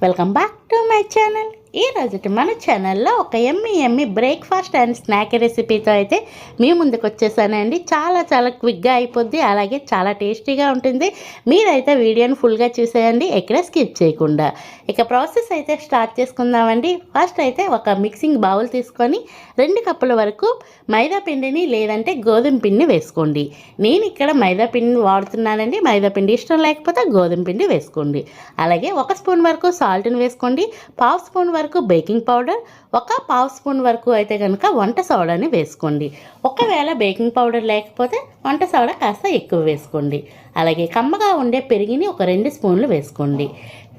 Welcome back! To my channel. ఈ రోజుటి మన ఛానల్లో ఒక yummy yummy breakfast and snack రెసిపీతో అయితే మీ ముందుకు వచ్చేసానండి. చాలా చాలా క్విక్గా అయిపోద్ది. అలాగే చాలా టేస్టీగా ఉంటుంది. మీరైతే వీడియోని ఫుల్గా చూసేయండి. ఎక్కడ స్కిప్ చేయకుండా. ఇక ప్రాసెస్ అయితే స్టార్ట్ చేసుకుందామండి. ఫస్ట్ అయితే ఒక మిక్సింగ్ బౌల్ తీసుకొని రెండు కప్పుల వరకు మైదా పిండిని లేదంటే గోధుమ పిండిని వేసుకోండి. నేను ఇక్కడ మైదా పిండిని వాడుతున్నానండి. మైదా పిండి ఇష్టం లేకపోతే గోధుమ పిండి వేసుకోండి. అలాగే ఒక స్పూన్ వరకు సాల్ట్ని వేసుకోండి. పావు స్పూన్ వరకు బేకింగ్ పౌడర్ ఒక పావు స్పూన్ వరకు అయితే కనుక వంట సోడాని వేసుకోండి. ఒకవేళ బేకింగ్ పౌడర్ లేకపోతే వంట సోడా కాస్త ఎక్కువ వేసుకోండి. అలాగే కమ్మగా ఉండే పెరిగిని ఒక రెండు స్పూన్లు వేసుకోండి.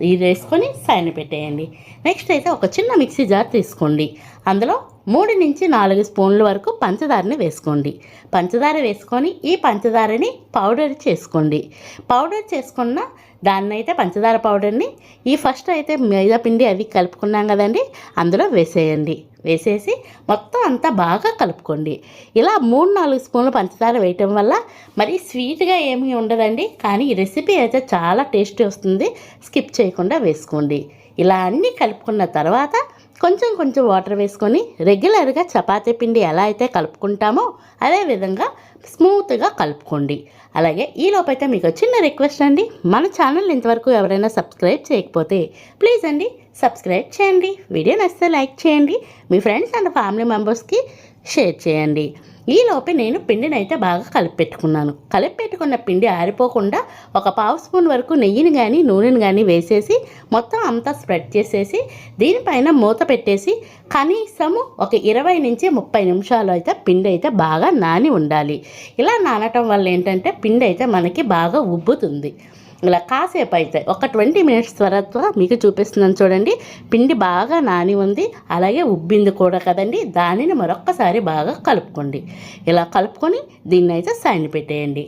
ఇది వేసుకొని సైన్ పెట్టేయండి. నెక్స్ట్ అయితే ఒక చిన్న మిక్సీ జార్ తీసుకోండి. అందులో మూడు నుంచి నాలుగు స్పూన్ల వరకు పంచదారని వేసుకోండి. పంచదార వేసుకొని ఈ పంచదారని పౌడర్ చేసుకోండి. పౌడర్ చేసుకున్న దాన్ని అయితే పంచదార పౌడర్ని ఈ ఫస్ట్ అయితే మైదా పిండి అవి కలుపుకున్నాం కదండి అందులో వేసేయండి. వేసేసి మొత్తం అంతా బాగా కలుపుకోండి. ఇలా మూడు నాలుగు స్పూన్లు పంచదార వేయటం వల్ల మరి స్వీట్గా ఏమీ ఉండదండి కానీ ఈ రెసిపీ అయితే చాలా టేస్టీ వస్తుంది. స్కిప్ చేయకుండా వేసుకోండి. ఇలా అన్నీ కలుపుకున్న తర్వాత కొంచెం కొంచెం వాటర్ వేసుకొని రెగ్యులర్గా చపాతీ పిండి ఎలా అయితే కలుపుకుంటామో అదే విధంగా స్మూత్గా కలుపుకోండి. అలాగే ఈ లోపైతే మీకు చిన్న రిక్వెస్ట్ అండి. మన ఛానల్ ఇంతవరకు ఎవరైనా సబ్స్క్రైబ్ చేయకపోతే ప్లీజ్ అండి సబ్స్క్రైబ్ చేయండి. వీడియో నచ్చితే లైక్ చేయండి. మీ ఫ్రెండ్స్ అండ్ ఫ్యామిలీ మెంబర్స్కి షేర్ చేయండి. ఈ లోపే నేను పిండిని అయితే బాగా కలిపెట్టుకున్నాను. కలిపెట్టుకున్న పిండి ఆరిపోకుండా ఒక పావు స్పూన్ వరకు నెయ్యిని కానీ నూనెని కానీ వేసేసి మొత్తం అంతా స్ప్రెడ్ చేసేసి దీనిపైన మూత పెట్టేసి కనీసము ఒక ఇరవై నుంచి ముప్పై నిమిషాలు అయితే పిండి అయితే బాగా నాని ఉండాలి. ఇలా నానటం వల్ల ఏంటంటే పిండి అయితే మనకి బాగా ఉబ్బుతుంది. ఇలా కాసేపు అయితే ఒక ట్వంటీ మినిట్స్ తర్వాత మీకు చూపిస్తున్నాను చూడండి. పిండి బాగా నాని ఉంది. అలాగే ఉబ్బింది కూడా కదండి. దానిని మరొక్కసారి బాగా కలుపుకోండి. ఇలా కలుపుకొని దీన్ని అయితే సైన్ పెట్టేయండి.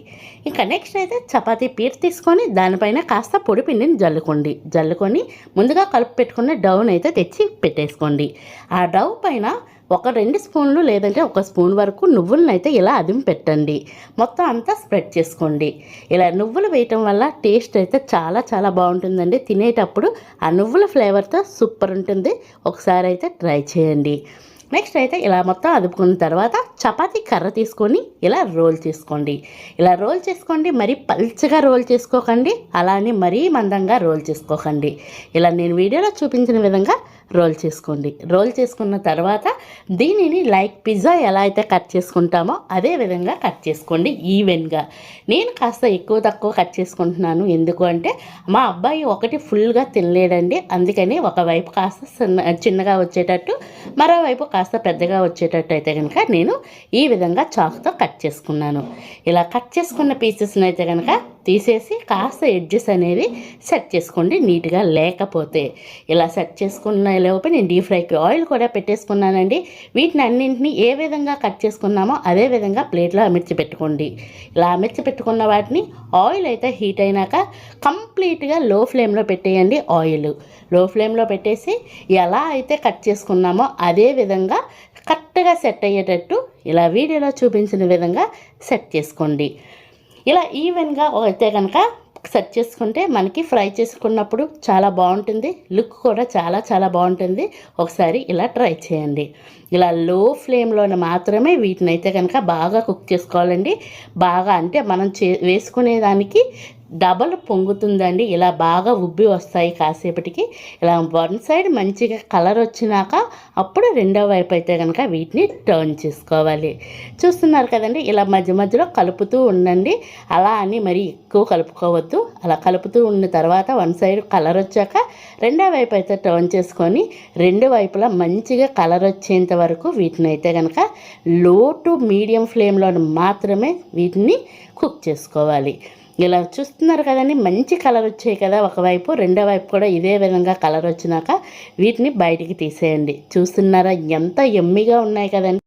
ఇంకా నెక్స్ట్ అయితే చపాతీ పీర్ తీసుకొని దానిపైన కాస్త పొడి పిండిని జల్లుకోండి. జల్లుకొని ముందుగా కలుపు పెట్టుకున్న డౌన్ అయితే తెచ్చి పెట్టేసుకోండి. ఆ డౌ పైన ఒక రెండు స్పూన్లు లేదంటే ఒక స్పూన్ వరకు నువ్వులను అయితే ఇలా అదిమి పెట్టండి. మొత్తం అంతా స్ప్రెడ్ చేసుకోండి. ఇలా నువ్వులు వేయటం వల్ల టేస్ట్ అయితే చాలా చాలా బాగుంటుందండి. తినేటప్పుడు ఆ నువ్వుల ఫ్లేవర్తో సూపర్ ఉంటుంది. ఒకసారి అయితే ట్రై చేయండి. నెక్స్ట్ అయితే ఇలా మొత్తం అదుపుకున్న తర్వాత చపాతీ కర్ర తీసుకొని ఇలా రోల్ చేసుకోండి. ఇలా రోల్ చేసుకోండి. మరీ పల్చగా రోల్ చేసుకోకండి. అలానే మరీ మందంగా రోల్ చేసుకోకండి. ఇలా నేను వీడియోలో చూపించిన విధంగా రోల్ చేసుకోండి. రోల్ చేసుకున్న తర్వాత దీనిని లైక్ పిజ్జా ఎలా అయితే కట్ చేసుకుంటామో అదే విధంగా కట్ చేసుకోండి ఈవెన్గా. నేను కాస్త ఎక్కువ తక్కువ కట్ చేసుకుంటున్నాను. ఎందుకు అంటే మా అబ్బాయి ఒకటి ఫుల్గా తినలేడండి. అందుకని ఒకవైపు కాస్త చిన్న చిన్నగా వచ్చేటట్టు మరోవైపు కాస్త పెద్దగా వచ్చేటట్టు అయితే కనుక నేను ఈ విధంగా చాక్తో కట్ చేసుకున్నాను. ఇలా కట్ చేసుకున్న పీసెస్ని అయితే కనుక తీసేసి కాస్త ఎడ్జెస్ అనేది సెట్ చేసుకోండి నీట్గా. లేకపోతే ఇలా సెట్ చేసుకున్న లోపు నేను డీప్ ఫ్రైకి ఆయిల్ కూడా పెట్టేసుకున్నానండి. వీటిని అన్నింటినీ ఏ విధంగా కట్ చేసుకున్నామో అదే విధంగా ప్లేట్లో అమర్చి పెట్టుకోండి. ఇలా అమర్చి పెట్టుకున్న వాటిని ఆయిల్ అయితే హీట్ అయినాక కంప్లీట్గా లో ఫ్లేమ్లో పెట్టేయండి ఆయిల్లో ఫ్లేమ్లో పెట్టేసి ఎలా అయితే కట్ చేసుకున్నామో అదే విధంగా కరెక్ట్గా సెట్ అయ్యేటట్టు ఇలా వీడియోలో చూపించిన విధంగా సెట్ చేసుకోండి. ఇలా ఈవెన్గా అయితే కనుక సెట్ చేసుకుంటే మనకి ఫ్రై చేసుకున్నప్పుడు చాలా బాగుంటుంది. లుక్ కూడా చాలా చాలా బాగుంటుంది. ఒకసారి ఇలా ట్రై చేయండి. ఇలా లో ఫ్లేమ్లోనే మాత్రమే వీటిని అయితే కనుక బాగా కుక్ చేసుకోవాలండి. బాగా అంటే మనం చే వేసుకునేదానికి డబల్ పొంగుతుందండి. ఇలా బాగా ఉబ్బి వస్తాయి కాసేపటికి. ఇలా వన్ సైడ్ మంచిగా కలర్ వచ్చినాక అప్పుడు రెండో వైపు అయితే కనుక వీటిని టర్న్ చేసుకోవాలి. చూస్తున్నారు కదండి ఇలా మధ్య మధ్యలో కలుపుతూ ఉండండి. అలా అని మరీ ఎక్కువ కలుపుకోవద్దు. అలా కలుపుతూ ఉన్న తర్వాత వన్ సైడ్ కలర్ వచ్చాక రెండో వైపు అయితే టర్న్ చేసుకొని రెండు వైపులా మంచిగా కలర్ వచ్చేంత వరకు వీటిని అయితే కనుక లో టు మీడియం ఫ్లేమ్లో మాత్రమే వీటిని కుక్ చేసుకోవాలి. ఇలా చూస్తున్నారు కదండి మంచి కలర్ వచ్చాయి కదా ఒకవైపు రెండో వైపు కూడా ఇదే విధంగా కలర్ వచ్చినాక వీటిని బయటికి తీసేయండి. చూస్తున్నారా ఎంత ఎమ్మిగా ఉన్నాయి కదండి.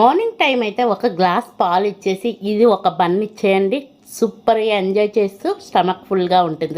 మార్నింగ్ టైం అయితే ఒక గ్లాస్ పాలు ఇచ్చేసి ఇది ఒక బన్ ఇచ్చేయండి. సూపర్గా ఎంజాయ్ చేస్తూ స్టమక్ ఫుల్గా ఉంటుంది.